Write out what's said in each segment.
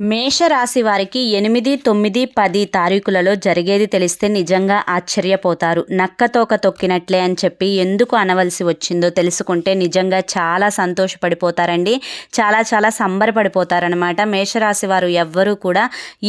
మేషరాశి వారికి ఎనిమిది తొమ్మిది పది తారీఖులలో జరిగేది తెలిస్తే నిజంగా ఆశ్చర్యపోతారు. నక్కతోక తొక్కినట్లే అని చెప్పి ఎందుకు అనవలసి వచ్చిందో తెలుసుకుంటే నిజంగా చాలా సంతోషపడిపోతారండి. చాలా చాలా సంబరపడిపోతారనమాట మేషరాశి వారు ఎవ్వరూ కూడా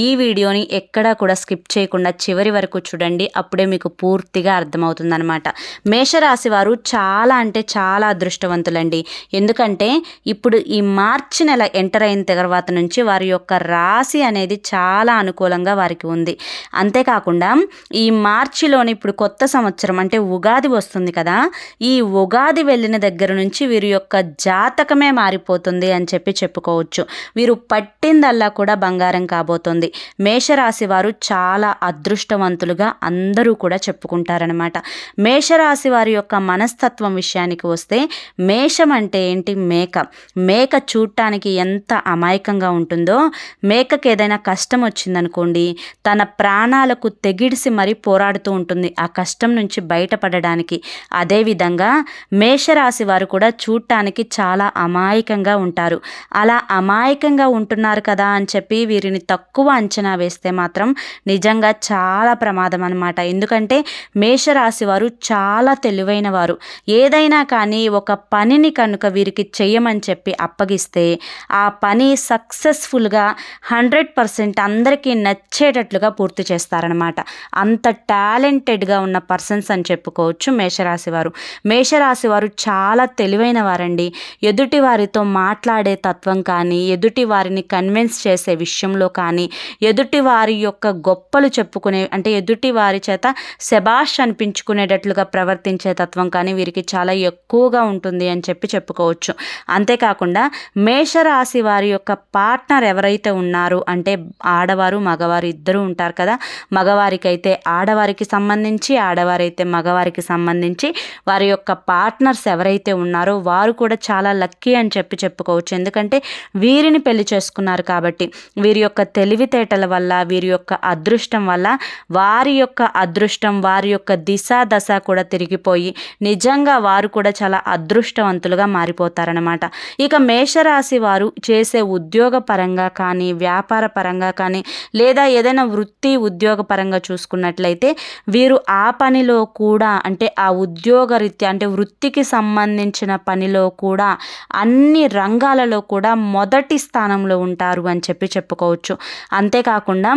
ఈ వీడియోని ఎక్కడా కూడా స్కిప్ చేయకుండా చివరి వరకు చూడండి. అప్పుడే మీకు పూర్తిగా అర్థమవుతుందనమాట మేషరాశి వారు చాలా అంటే చాలా అదృష్టవంతులండి. ఎందుకంటే ఇప్పుడు ఈ మార్చి నెల ఎంటర్ అయిన తర్వాత నుంచి వారి యొక్క రాశి అనేది చాలా అనుకూలంగా వారికి ఉంది. అంతేకాకుండా ఈ మార్చిలోని ఇప్పుడు కొత్త సంవత్సరం అంటే ఉగాది వస్తుంది కదా ఈ ఉగాది వెళ్ళిన దగ్గర నుంచి వీరి యొక్క జాతకమే మారిపోతుంది అని చెప్పి చెప్పుకోవచ్చు. వీరు పట్టిందల్లా కూడా బంగారం కాబోతుంది. మేషరాశి వారు చాలా అదృష్టవంతులుగా అందరూ కూడా చెప్పుకుంటారనమాట మేషరాశి వారి యొక్క మనస్తత్వం విషయానికి వస్తే మేషం అంటే ఏంటి? మేక. మేక చూడటానికి ఎంత అమాయకంగా ఉంటుందో మేకకి ఏదైనా కష్టం వచ్చిందనుకోండి తన ప్రాణాలకు తెగిడిసి మరీ పోరాడుతూ ఉంటుంది. ఆ కష్టం నుంచి బయటపడడానికి. అదేవిధంగా మేషరాశి వారు కూడా చూడటానికి చాలా అమాయకంగా ఉంటారు. అలా అమాయకంగా ఉంటున్నారు కదా అని చెప్పి వీరిని తక్కువ అంచనా వేస్తే మాత్రం నిజంగా చాలా ప్రమాదం అనమాట ఎందుకంటే మేషరాశి వారు చాలా తెలివైన వారు. ఏదైనా కానీ ఒక పనిని కనుక వీరికి చెయ్యమని చెప్పి అప్పగిస్తే ఆ పని సక్సెస్ఫుల్గా హండ్రెడ్ పర్సెంట్ అందరికీ నచ్చేటట్లుగా పూర్తి చేస్తారనమాట అంత టాలెంటెడ్గా ఉన్న పర్సన్స్ అని చెప్పుకోవచ్చు మేషరాశి వారు. మేషరాశి వారు చాలా తెలివైన వారండి. ఎదుటి వారితో మాట్లాడే తత్వం కానీ ఎదుటి వారిని కన్విన్స్ చేసే విషయంలో కానీ ఎదుటి వారి యొక్క గొప్పలు చెప్పుకునే అంటే ఎదుటి వారి చేత శబాష్ అనిపించుకునేటట్లుగా ప్రవర్తించే తత్వం కానీ వీరికి చాలా ఎక్కువగా ఉంటుంది అని చెప్పి చెప్పుకోవచ్చు. అంతేకాకుండా మేషరాశి వారి యొక్క పార్ట్నర్ ఎవరైతే ఉన్నారు. అంటే ఆడవారు మగవారు ఇద్దరు ఉంటారు కదా. మగవారికైతే ఆడవారికి సంబంధించి ఆడవారైతే మగవారికి సంబంధించి వారి యొక్క పార్ట్నర్స్ ఎవరైతే ఉన్నారో వారు కూడా చాలా లక్కీ అని చెప్పి చెప్పుకోవచ్చు. ఎందుకంటే వీరిని పెళ్ళి చేసుకున్నారు కాబట్టి వీరి యొక్క తెలివితేటల వల్ల వీరి యొక్క అదృష్టం వల్ల వారి యొక్క అదృష్టం వారి యొక్క దిశ దశ కూడా తిరిగిపోయి నిజంగా వారు కూడా చాలా అదృష్టవంతులుగా మారిపోతారనమాట ఇక మేషరాశి వారు చేసే ఉద్యోగ పరంగా కానీ వ్యాపార పరంగా కానీ లేదా ఏదైనా వృత్తి ఉద్యోగ పరంగా చూసుకున్నట్లయితే వీరు ఆ పనిలో కూడా అంటే ఆ ఉద్యోగ రీత్యా అంటే వృత్తికి సంబంధించిన పనిలో కూడా అన్ని రంగాలలో కూడా మొదటి స్థానంలో ఉంటారు అని చెప్పి చెప్పుకోవచ్చు. అంతేకాకుండా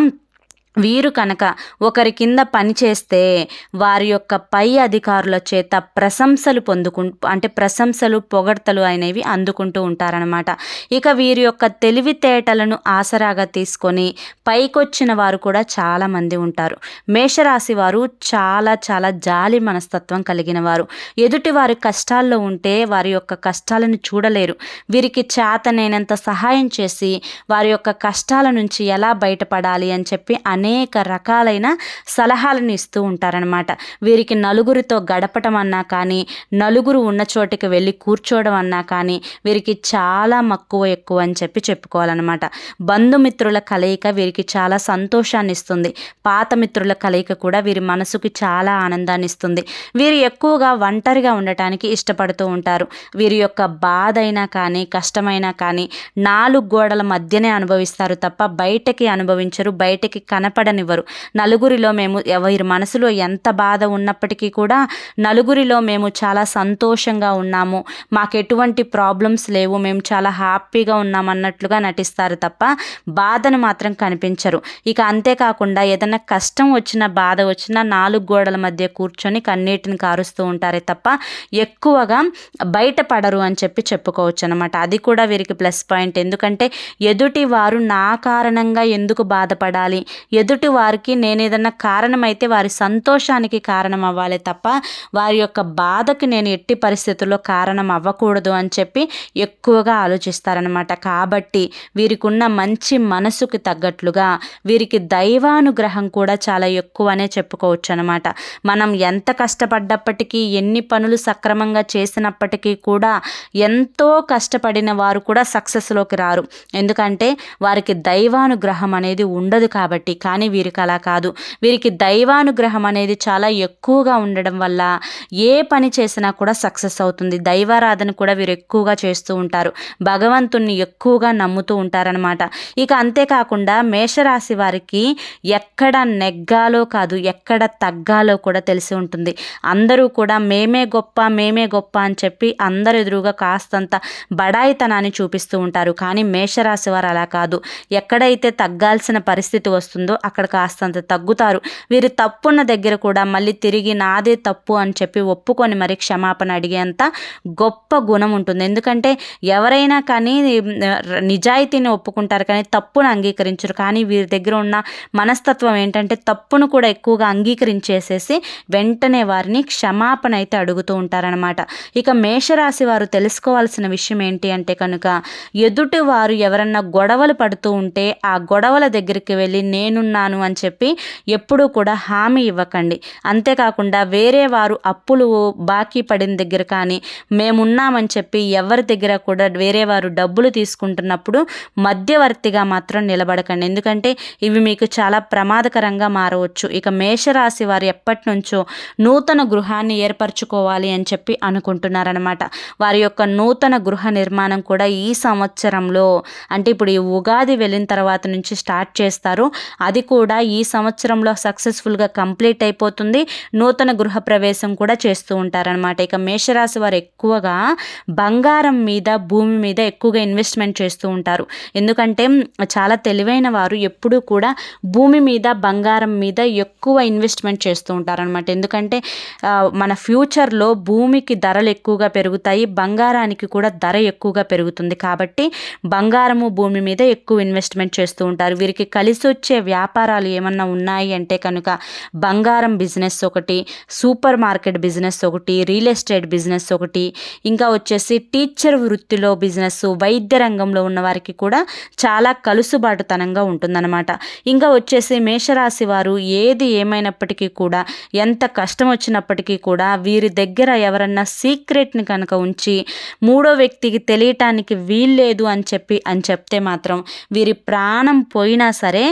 వీరు కనుక ఒకరి కింద పని చేస్తే వారి యొక్క పై అధికారుల చేత ప్రశంసలు పొందుకు అంటే ప్రశంసలు పొగడ్తలు అనేవి అందుకుంటూ ఉంటారనమాట ఇక వీరి యొక్క తెలివితేటలను ఆసరాగా తీసుకొని పైకొచ్చిన వారు కూడా చాలామంది ఉంటారు. మేషరాశి వారు చాలా చాలా జాలి మనస్తత్వం కలిగిన వారు. ఎదుటి వారి కష్టాల్లో ఉంటే వారి యొక్క కష్టాలను చూడలేరు. వీరికి చేతనైనంత సహాయం చేసి వారి యొక్క కష్టాల నుంచి ఎలా బయటపడాలి అని చెప్పి అనేక రకాలైన సలహాలను ఇస్తూ ఉంటారనమాట వీరికి నలుగురితో గడపటం అన్నా కానీ నలుగురు ఉన్న చోటికి వెళ్ళి కూర్చోవడం అన్నా కానీ వీరికి చాలా మక్కువ ఎక్కువ అని చెప్పి చెప్పుకోవాలన్నమాట. బంధుమిత్రుల కలయిక వీరికి చాలా సంతోషాన్ని ఇస్తుంది. పాత మిత్రుల కలయిక కూడా వీరి మనసుకి చాలా ఆనందాన్ని ఇస్తుంది. వీరు ఎక్కువగా ఒంటరిగా ఉండటానికి ఇష్టపడుతూ ఉంటారు. వీరి యొక్క బాధ అయినా కానీ కష్టమైనా కానీ నాలుగు గోడల మధ్యనే అనుభవిస్తారు తప్ప బయటకి అనుభవించరు బయటకి కన కనపడనివ్వరు. నలుగురిలో మేము ఎవరి మనసులో ఎంత బాధ ఉన్నప్పటికీ కూడా నలుగురిలో మేము చాలా సంతోషంగా ఉన్నాము. మాకు ఎటువంటి ప్రాబ్లమ్స్ లేవు. మేము చాలా హ్యాపీగా ఉన్నామన్నట్లుగా నటిస్తారు తప్ప బాధను మాత్రం కనిపించరు. ఇక అంతేకాకుండా ఏదైనా కష్టం వచ్చినా బాధ వచ్చినా నాలుగు గోడల మధ్య కూర్చొని కన్నీటిని కారుస్తూ ఉంటారే తప్ప ఎక్కువగా బయటపడరు అని చెప్పి చెప్పుకోవచ్చు అనమాట అది కూడా వీరికి ప్లస్ పాయింట్. ఎందుకంటే ఎదుటి వారు నా కారణంగా ఎందుకు బాధపడాలి? ఎదుటి వారికి నేను ఏదన్నా కారణమైతే వారి సంతోషానికి కారణం అవ్వాలి తప్ప వారి యొక్క బాధకు నేను ఎట్టి పరిస్థితుల్లో కారణం అవ్వకూడదు అని చెప్పి ఎక్కువగా ఆలోచిస్తారనమాట కాబట్టి వీరికి ఉన్న మంచి మనసుకు తగ్గట్లుగా వీరికి దైవానుగ్రహం కూడా చాలా ఎక్కువనే చెప్పుకోవచ్చు అనమాట మనం ఎంత కష్టపడ్డప్పటికీ ఎన్ని పనులు సక్రమంగా చేసినప్పటికీ కూడా ఎంతో కష్టపడిన వారు కూడా సక్సెస్లోకి రారు. ఎందుకంటే వారికి దైవానుగ్రహం అనేది ఉండదు కాబట్టి కానీ వీరికి అలా కాదు. వీరికి దైవానుగ్రహం అనేది చాలా ఎక్కువగా ఉండడం వల్ల ఏ పని చేసినా కూడా సక్సెస్ అవుతుంది. దైవారాధన కూడా వీరు ఎక్కువగా చేస్తూ ఉంటారు. భగవంతుణ్ణి ఎక్కువగా నమ్ముతూ ఉంటారనమాట ఇక అంతేకాకుండా మేషరాశి వారికి ఎక్కడ నెగ్గాలో కాదు ఎక్కడ తగ్గాలో కూడా తెలిసి ఉంటుంది. అందరూ కూడా మేమే గొప్ప మేమే గొప్ప అని చెప్పి అందరు ఎదురుగా కాస్తంత బడాయితనాన్ని చూపిస్తూ ఉంటారు. కానీ మేషరాశి వారు అలా కాదు. ఎక్కడైతే తగ్గాల్సిన పరిస్థితి వస్తుందో అక్కడ కాస్తంత తగ్గుతారు. వీరు తప్పున్న దగ్గర కూడా మళ్ళీ తిరిగి నాదే తప్పు అని చెప్పి ఒప్పుకొని మరి క్షమాపణ అడిగేంత గొప్ప గుణం ఉంటుంది. ఎందుకంటే ఎవరైనా కానీ నిజాయితీని ఒప్పుకుంటారు కానీ తప్పును అంగీకరించరు. కానీ వీరి దగ్గర ఉన్న మనస్తత్వం ఏంటంటే తప్పును కూడా ఎక్కువగా అంగీకరించేసేసి వెంటనే వారిని క్షమాపణ అయితే అడుగుతూ ఉంటారనమాట ఇక మేషరాశి వారు తెలుసుకోవాల్సిన విషయం ఏంటి అంటే కనుక ఎదుటి వారు ఎవరన్నా గొడవలు పడుతూ ఉంటే ఆ గొడవల దగ్గరికి వెళ్ళి నేనున్నాను అని చెప్పి ఎప్పుడూ కూడా హామీ ఇవ్వకండి. అంతేకాకుండా వేరే వారు అప్పులు బాకీ పడిన దగ్గర కానీ మేమున్నామని చెప్పి ఎవరి దగ్గర కూడా వేరే వారు డబ్బులు తీసుకుంటున్నప్పుడు మధ్యవర్తిగా మాత్రం నిలబడకండి. ఎందుకంటే ఇవి మీకు చాలా ప్రమాదకరంగా మారవచ్చు. ఇక మేషరాశి వారు ఎప్పటి నుంచో నూతన గృహాన్ని ఏర్పరచుకోవాలి అని చెప్పి అనుకుంటున్నారనమాట వారి యొక్క నూతన గృహ నిర్మాణం కూడా ఈ సంవత్సరంలో అంటే ఇప్పుడు ఈ ఉగాది వెళ్ళిన తర్వాత నుంచి స్టార్ట్ చేస్తారు. అది కూడా ఈ సంవత్సరంలో సక్సెస్ఫుల్గా కంప్లీట్ అయిపోతుంది. నూతన గృహప్రవేశం కూడా చేస్తూ ఉంటారనమాట ఇక మేషరాశి వారు ఎక్కువగా బంగారం మీద భూమి మీద ఎక్కువగా ఇన్వెస్ట్మెంట్ చేస్తూ ఉంటారు. ఎందుకంటే చాలా తెలివైన వారు ఎప్పుడూ కూడా భూమి మీద బంగారం మీద ఎక్కువ ఇన్వెస్ట్మెంట్ చేస్తూ ఉంటారనమాట ఎందుకంటే మన ఫ్యూచర్లో భూమికి ధరలు ఎక్కువగా పెరుగుతాయి. బంగారానికి కూడా ధర ఎక్కువగా పెరుగుతుంది. కాబట్టి బంగారము భూమి మీద ఎక్కువ ఇన్వెస్ట్మెంట్ చేస్తూ ఉంటారు. వీరికి కలిసి వచ్చే వ్యాపారాలు ఏమన్నా ఉన్నాయి అంటే కనుక బంగారం బిజినెస్ ఒకటి సూపర్ మార్కెట్ బిజినెస్ ఒకటి రియల్ ఎస్టేట్ బిజినెస్ ఒకటి ఇంకా వచ్చేసి టీచర్ వృత్తిలో బిజినెస్ వైద్య రంగంలో ఉన్న వారికి కూడా చాలా కలుసుబాటుతనంగా ఉంటుందన్నమాట. ఇంకా వచ్చేసి మేషరాశి వారు ఏది ఏమైనప్పటికీ కూడా ఎంత కష్టం వచ్చినప్పటికీ కూడా వీరి దగ్గర ఎవరన్నా సీక్రెట్ని కనుక ఉంచి మూడో వ్యక్తికి తెలియటానికి వీల్లేదు అని చెప్పి అని చెప్తే మాత్రం వీరి ప్రాణం పోయినా సరే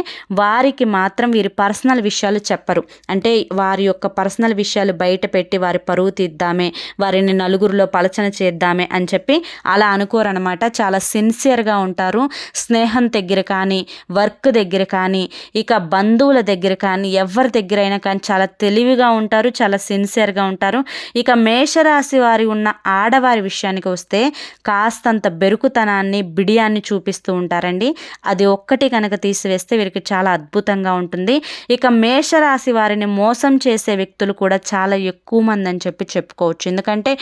వారికి మాత్రం వీరి పర్సనల్ విషయాలు చెప్పరు. అంటే వారి యొక్క పర్సనల్ విషయాలు బయట పెట్టి వారి పరువు తీద్దామే వారిని నలుగురిలో పలచన చేద్దామే అని చెప్పి అలా అనుకోరనమాట చాలా సిన్సియర్గా ఉంటారు. స్నేహం దగ్గర కానీ వర్క్ దగ్గర కానీ ఇక బంధువుల దగ్గర కానీ ఎవరి దగ్గర అయినా కానీ చాలా తెలివిగా ఉంటారు చాలా సిన్సియర్గా ఉంటారు. ఇక మేషరాశి వారి ఉన్న ఆడవారి విషయానికి వస్తే కాస్తంత బెరుకుతనాన్ని బిడియాన్ని చూపిస్తూ ఉంటారండి. అది ఒక్కటి కనుక తీసివేస్తే వీరికి చాలా అద్భుతంగా ఉంటుంది. ఇక మేషరాశి వారిని మోసం చేసే వ్యక్తులు కూడా చాలా ఎక్కువ మంది అని చెప్పి చెప్పుకోవచ్చు. ఎందుకంటే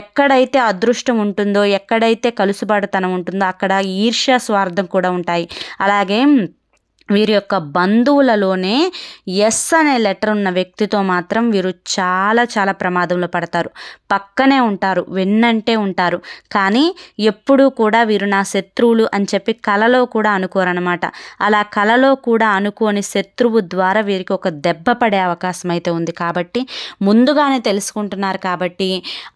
ఎక్కడైతే అదృష్టం ఉంటుందో ఎక్కడైతే కలుసుబాటుతనం ఉంటుందో అక్కడ ఈర్ష్య స్వార్థం కూడా ఉంటాయి. అలాగే వీరి యొక్క బంధువులలోనే ఎస్ అనే లెటర్ ఉన్న వ్యక్తితో మాత్రం వీరు చాలా చాలా ప్రమాదంలో పడతారు. పక్కనే ఉంటారు వెన్నంటే ఉంటారు. కానీ ఎప్పుడూ కూడా వీరు నా శత్రువులు అని చెప్పి కలలో కూడా అనుకోరనమాట అలా కలలో కూడా అనుకోని శత్రువు ద్వారా వీరికి ఒక దెబ్బ పడే అవకాశం అయితే ఉంది. కాబట్టి ముందుగానే తెలుసుకుంటున్నారు కాబట్టి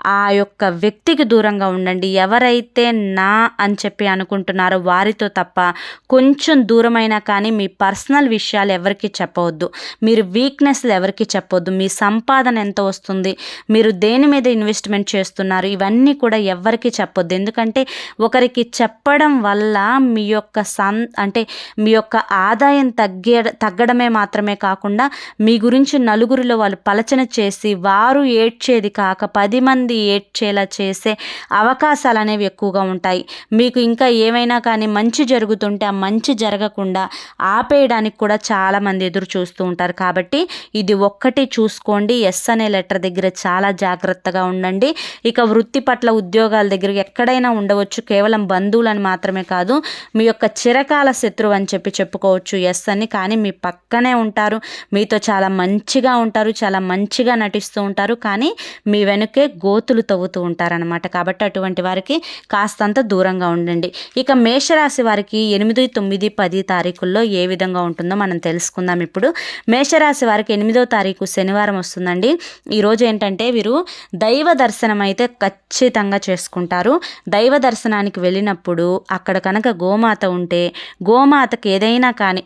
ఆ యొక్క వ్యక్తికి దూరంగా ఉండండి. ఎవరైతే నా అని చెప్పి అనుకుంటున్నారో వారితో తప్ప కొంచెం దూరమైనా కానీ మీ పర్సనల్ విషయాలు ఎవరికి చెప్పవద్దు మీరు వీక్నెస్లు ఎవరికి చెప్పవద్దు మీ సంపాదన ఎంత వస్తుంది మీరు దేని మీద ఇన్వెస్ట్మెంట్ చేస్తున్నారు ఇవన్నీ కూడా ఎవరికి చెప్పొద్దు ఎందుకంటే ఒకరికి చెప్పడం వల్ల మీ యొక్క సన్ అంటే మీ యొక్క ఆదాయం తగ్గే తగ్గడమే మాత్రమే కాకుండా మీ గురించి నలుగురిలో వాళ్ళు పలచన చేసి వారు ఏడ్చేది కాక పది మంది ఏడ్చేలా చేసే అవకాశాలు అనేవి ఎక్కువగా ఉంటాయి. మీకు ఇంకా ఏమైనా కానీ మంచి జరుగుతుంటే ఆ మంచి జరగకుండా ఆపేయడానికి కూడా చాలామంది ఎదురు చూస్తూ ఉంటారు. కాబట్టి ఇది ఒక్కటి చూసుకోండి. ఎస్ అనే లెటర్ దగ్గర చాలా జాగ్రత్తగా ఉండండి. ఇక వృత్తి పట్ల ఉద్యోగాల దగ్గర ఎక్కడైనా ఉండవచ్చు. కేవలం బంధువులని మాత్రమే కాదు మీ యొక్క చిరకాల శత్రువు అని చెప్పి చెప్పుకోవచ్చు ఎస్ అని. కానీ మీ పక్కనే ఉంటారు. మీతో చాలా మంచిగా ఉంటారు. చాలా మంచిగా నటిస్తూ ఉంటారు. కానీ మీ వెనుకే గోతులు తవ్వుతూ ఉంటారనమాట కాబట్టి అటువంటి వారికి కాస్తంత దూరంగా ఉండండి. ఇక మేషరాశి వారికి ఎనిమిది తొమ్మిది పది తారీఖుల్లో ఏ విధంగా ఉంటుందో మనం తెలుసుకుందాం ఇప్పుడు. మేషరాశి వారికి ఎనిమిదో తారీఖు శనివారం వస్తుందండి. ఈరోజు ఏంటంటే వీరు దైవ దర్శనం అయితే ఖచ్చితంగా చేసుకుంటారు. దైవ దర్శనానికి వెళ్ళినప్పుడు అక్కడ కనుక గోమాత ఉంటే గోమాతకి ఏదైనా కానీ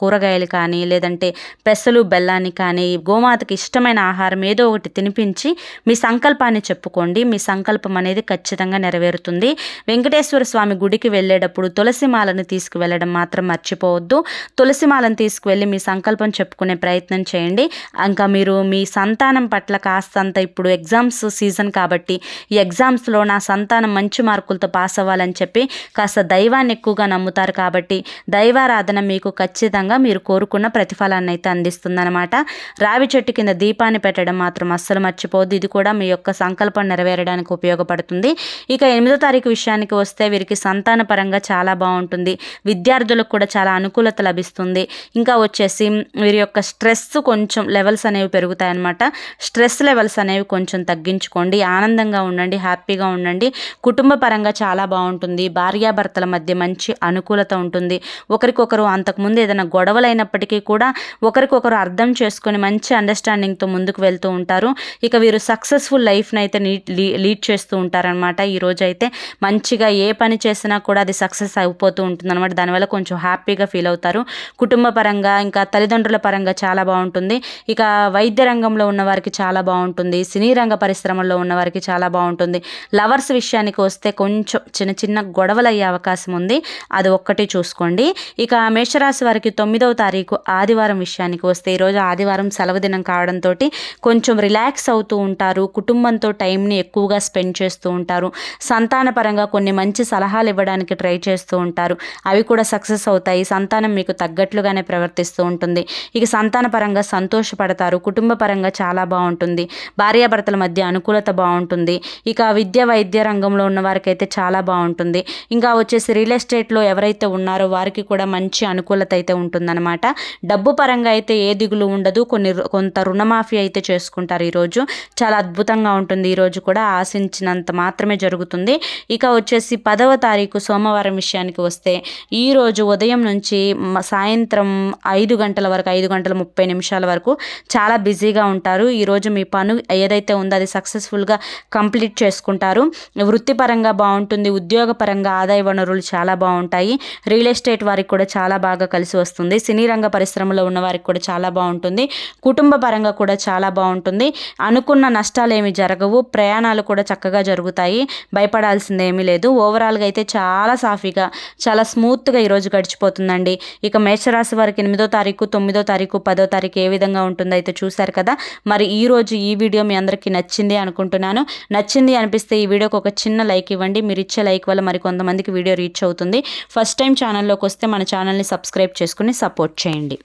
కూరగాయలు కానీ లేదంటే పెసలు బెల్లాన్ని కానీ గోమాతకి ఇష్టమైన ఆహారం ఏదో ఒకటి తినిపించి మీ సంకల్పాన్ని చెప్పుకోండి. మీ సంకల్పం అనేది ఖచ్చితంగా నెరవేరుతుంది. వెంకటేశ్వర స్వామి గుడికి వెళ్ళేటప్పుడు తులసి మాలను తీసుకువెళ్ళడం మాత్రం మర్చిపోవద్దు. తులసి మాలను తీసుకువెళ్ళి మీ సంకల్పం చెప్పుకునే ప్రయత్నం చేయండి. ఇంకా మీరు మీ సంతానం పట్ల కాస్తంత ఇప్పుడు ఎగ్జామ్స్ సీజన్ కాబట్టి ఈ ఎగ్జామ్స్లో నా సంతానం మంచి మార్కులతో పాస్ అవ్వాలని చెప్పి కాస్త దైవాన్ని ఎక్కువగా నమ్ముతారు కాబట్టి దైవారాధన మీకు ఖచ్చితంగా మీరు కోరుకున్న ప్రతిఫలాన్ని అయితే అందిస్తుందన్నమాట. రావి చెట్టు కింద దీపాన్ని పెట్టడం మాత్రం అస్సలు మర్చిపోద్దు ఇది కూడా మీ యొక్క సంకల్పం నెరవేరడానికి ఉపయోగపడుతుంది. ఇక ఎనిమిదో తారీఖు విషయానికి వస్తే వీరికి సంతాన పరంగా చాలా బాగుంటుంది. విద్యార్థులకు కూడా చాలా అనుకూలత లభిస్తుంది. ఇంకా వచ్చేసి వీరి యొక్క స్ట్రెస్ కొంచెం లెవెల్స్ అనేవి పెరుగుతాయన్నమాట. స్ట్రెస్ లెవెల్స్ అనేవి కొంచెం తగ్గించుకోండి. ఆనందంగా ఉండండి హ్యాపీగా ఉండండి. కుటుంబ పరంగా చాలా బాగుంటుంది. భార్యాభర్తల మధ్య మంచి అనుకూలత ఉంటుంది. ఒకరికొకరు అంతకుముందు ఏదైనా గొడవలు అయినప్పటికీ కూడా ఒకరికొకరు అర్థం చేసుకొని మంచి అండర్స్టాండింగ్తో ముందుకు వెళ్తూ ఉంటారు. ఇక వీరు సక్సెస్ఫుల్ లైఫ్ని అయితే లీడ్ చేస్తూ ఉంటారనమాట ఈరోజు అయితే మంచిగా ఏ పని చేసినా కూడా అది సక్సెస్ అయిపోతూ ఉంటుంది అనమాట దానివల్ల కొంచెం హ్యాపీగా ఫీల్ అవుతారు. కుటుంబ పరంగా ఇంకా తల్లిదండ్రుల పరంగా చాలా బాగుంటుంది. ఇక వైద్య రంగంలో ఉన్న వారికి చాలా బాగుంటుంది. సినీ రంగ పరిశ్రమల్లో ఉన్న వారికి చాలా బాగుంటుంది. లవర్స్ విషయానికి వస్తే కొంచెం చిన్న చిన్న గొడవలు అయ్యే అవకాశం ఉంది. అది ఒక్కటి చూసుకోండి. ఇక మేషరాశి వారికి తొమ్మిదవ తారీఖు ఆదివారం విషయానికి వస్తే ఈరోజు ఆదివారం సెలవు దినం కావడంతో కొంచెం రిలాక్స్ అవుతూ ఉంటారు. కుటుంబంతో టైంని ఎక్కువగా స్పెండ్ చేస్తూ ఉంటారు. సంతాన పరంగా కొన్ని మంచి సలహాలు ఇవ్వడానికి ట్రై చేస్తూ ఉంటారు. అవి కూడా సక్సెస్ అవుతాయి. సంతానం మీకు తగ్గట్లుగానే ప్రవర్తిస్తూ ఉంటుంది. ఇక సంతాన పరంగా సంతోషపడతారు. కుటుంబ పరంగా చాలా బాగుంటుంది. భార్యాభర్తల మధ్య అనుకూలత బాగుంటుంది. ఇక విద్య వైద్య రంగంలో ఉన్న వారికి అయితే చాలా బాగుంటుంది. ఇంకా వచ్చేసి రియల్ ఎస్టేట్లో ఎవరైతే ఉన్నారో వారికి కూడా మంచి అనుకూలత అయితే ఉంటుందన్నమాట. డబ్బు పరంగా అయితే ఏ దిగులు ఉండదు. కొన్ని కొంత రుణమాఫీ అయితే చేసుకుంటారు ఈరోజు. చాలా అద్భుతంగా ఉంటుంది. ఈరోజు కూడా ఆశించినంత మాత్రమే జరుగుతుంది. ఇక వచ్చేసి పదవ తారీఖు సోమవారం విషయానికి వస్తే ఈరోజు ఉదయం నుంచి సాయంత్రం ఐదు గంటల వరకు ఐదు గంటల ముప్పై నిమిషాల వరకు చాలా బిజీగా ఉంటారు. ఈరోజు మీ పను ఏదైతే ఉందో అది సక్సెస్ఫుల్గా కంప్లీట్ చేసుకుంటారు. వృత్తిపరంగా బాగుంటుంది ఉద్యోగపరంగా ఆదాయ వనరులు చాలా బాగుంటాయి. రియల్ ఎస్టేట్ వారికి కూడా చాలా బాగా కలిసి వస్తుంది. సినీ రంగ పరిశ్రమలో ఉన్న వారికి కూడా చాలా బాగుంటుంది. కుటుంబ పరంగా కూడా చాలా బాగుంటుంది. అనుకున్న నష్టాలు ఏమి జరగవు. ప్రయాణాలు కూడా చక్కగా జరుగుతాయి. భయపడాల్సింది ఏమీ లేదు ఓవరాల్గా అయితే చాలా సాఫీగా చాలా స్మూత్గా ఈరోజు గడిచిపోతుందండి. ఇక మేషరాశి వారికి ఎనిమిదో తారీఖు తొమ్మిదో తారీఖు పదో తారీఖు ఏ విధంగా ఉంటుందో అయితే చూశారు కదా. మరి ఈరోజు ఈ వీడియో మీ అందరికీ నచ్చింది అనుకుంటున్నాను. నచ్చింది అనిపిస్తే ఈ వీడియోకి ఒక చిన్న లైక్ ఇవ్వండి. మీరు ఇచ్చే లైక్ వల్ల మరి కొంతమందికి వీడియో రీచ్ అవుతుంది. ఫస్ట్ టైం ఛానల్లోకి వస్తే మన ఛానల్ని సబ్స్క్రైబ్ చేసుకుని సపోర్ట్ చేయండి.